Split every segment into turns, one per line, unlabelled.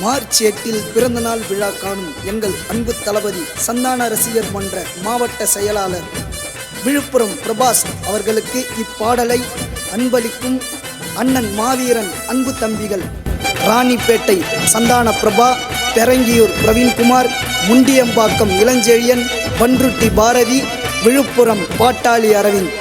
March எட்டில் பிறந்தநாள் விழா காணும் எங்கள் அன்பு தளபதி சந்தான ரசிகர் மன்ற மாவட்ட செயலாளர் விழுப்புரம் பிரபாஸ் அவர்களுக்கு இப்பாடலை அன்பளிக்கும் அண்ணன் மாவீரன் அன்பு தம்பிகள். ராணிப்பேட்டை சந்தான பிரபா பெரங்கியூர் பிரவீன்குமார் முண்டியம்பாக்கம் இளஞ்செழியன் பன்ருட்டி பாரதி விழுப்புரம் பாட்டாளி அரவிந்த்.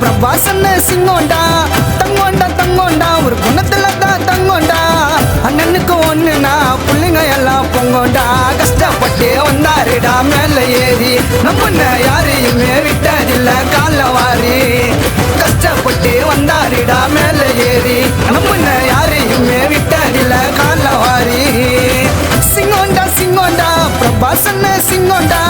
பிரபாசன்னு சிங்கோண்டா தங்கோண்டா தங்கோண்டா ஒரு குணத்துல தான் தங்கோண்டா. அண்ணனுக்கு ஒண்ணுனா புள்ளைங்க எல்லாம் பொங்கோண்டா. கஷ்டப்பட்டு வந்தாருடா மேல ஏறி. நம்ம யாரையுமே விட்டதில்ல கால வாரி. கஷ்டப்பட்டு வந்தாருடா மேல ஏறி. நம்ம யாரையுமே விட்டதில்ல கால வாரி. சிங்கோண்டா சிங்கோண்டா பிரபாசன்னு சிங்கோண்டா.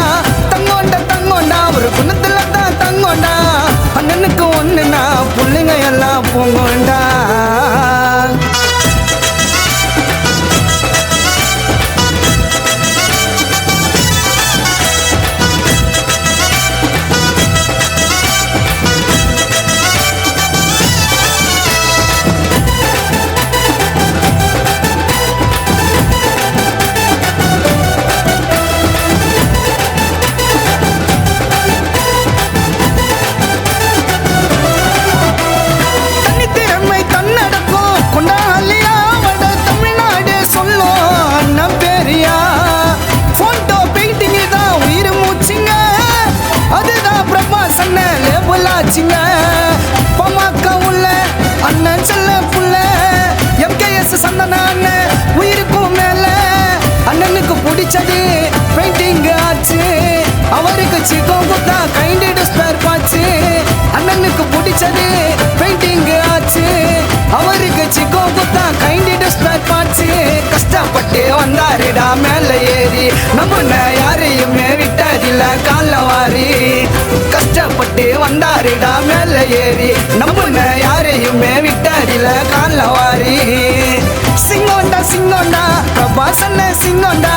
அண்ணன் புள்ள எம்கேஎஸ் சந்தன அண்ணன் உயிருக்கும் மேல. அண்ணனுக்கு பிடிச்சது பெயிண்டிங் ஆச்சு அவருக்கு சிக்கன் குத்தா கைண்டிடு ஸ்பேர் பாச்சு அண்ணனுக்கு பிடிச்சது பெயிண்டிங் ஆச்சு அவருக்கு சிக்கன் குத்தா கைண்டிடு ஸ்பேர் பாச்சு கஷ்டப்பட்டு வந்தாருடா மேல ஏறி. நம்ம யாரையுமே விட்டதில்ல கால வாரி கஷ்டப்பட்டு வந்தாருடா மேல ஏறி. நம்ம யாரையுமே கால கால வாரி. சிங்கோண்டா சிங்கோண்டா பிரபாசன்ன சிங்கோண்டா.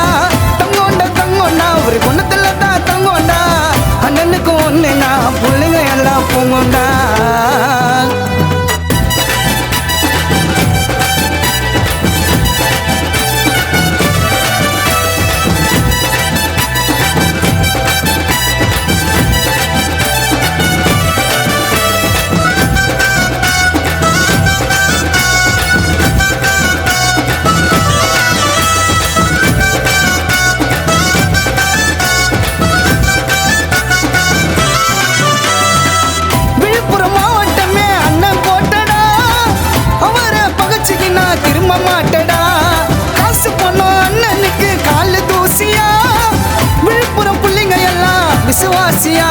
விசுவாசியா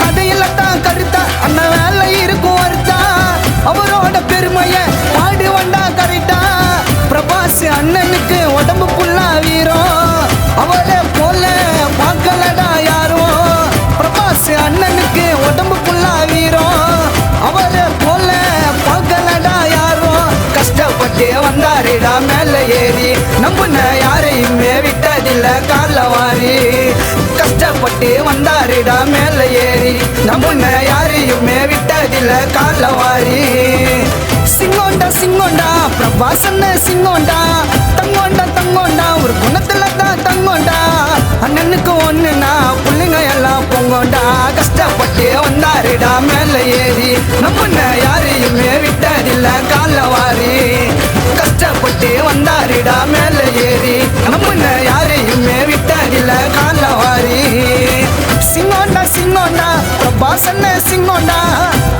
கதையில தான் கருத்தா அண்ணன் வேலை இருக்கும் வருத்தா. அவரோட பெருமைய பாடு வந்தா கரெக்டா. பிரபாஸ் அண்ணனுக்கு உடம்பு புல்லா வீரம் அவளை போல பார்க்கலடா யாரும் பிரபாஸ் அண்ணனுக்கு உடம்பு புல்லா வீரம் அவரை போல பார்க்கலடா யாரும் கஷ்டப்பட்டு வந்தாருடா மேல ஏறி. நம்புன யாரையுமே விட்டதில்ல கால வாரி. கஷ்டப்பட்டு வந்தாருடா மேல ஏறி. நம்புன யாரையுமே விட்டதில்ல கால வாரி. சிங்கோண்டா சிங்கோண்டா பிரபாசன்ன சிங்கோண்டா. தங்கோண்டா தங்கோண்டா ஒரு குணத்துல தான் தங்கோண்டா. அண்ணனுக்கு ஒண்ணுனா புள்ளைங்க எல்லாம் பொங்கோண்டா. கஷ்டப்பட்டு வந்தாருடா மேல ஏறி. நம்ம யாரையுமே விட்டதில்ல கால வாரி. வாசன்ன சிங்கோண்டா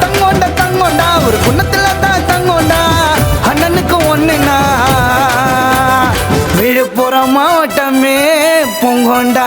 தங்கோண்டா தங்கோண்டா. ஒரு குன்னத்துல தான் தங்கோண்டா. அண்ணனுக்கு ஒண்ணுனா விழுப்புரம் மாவட்டமே பொங்கோண்டா.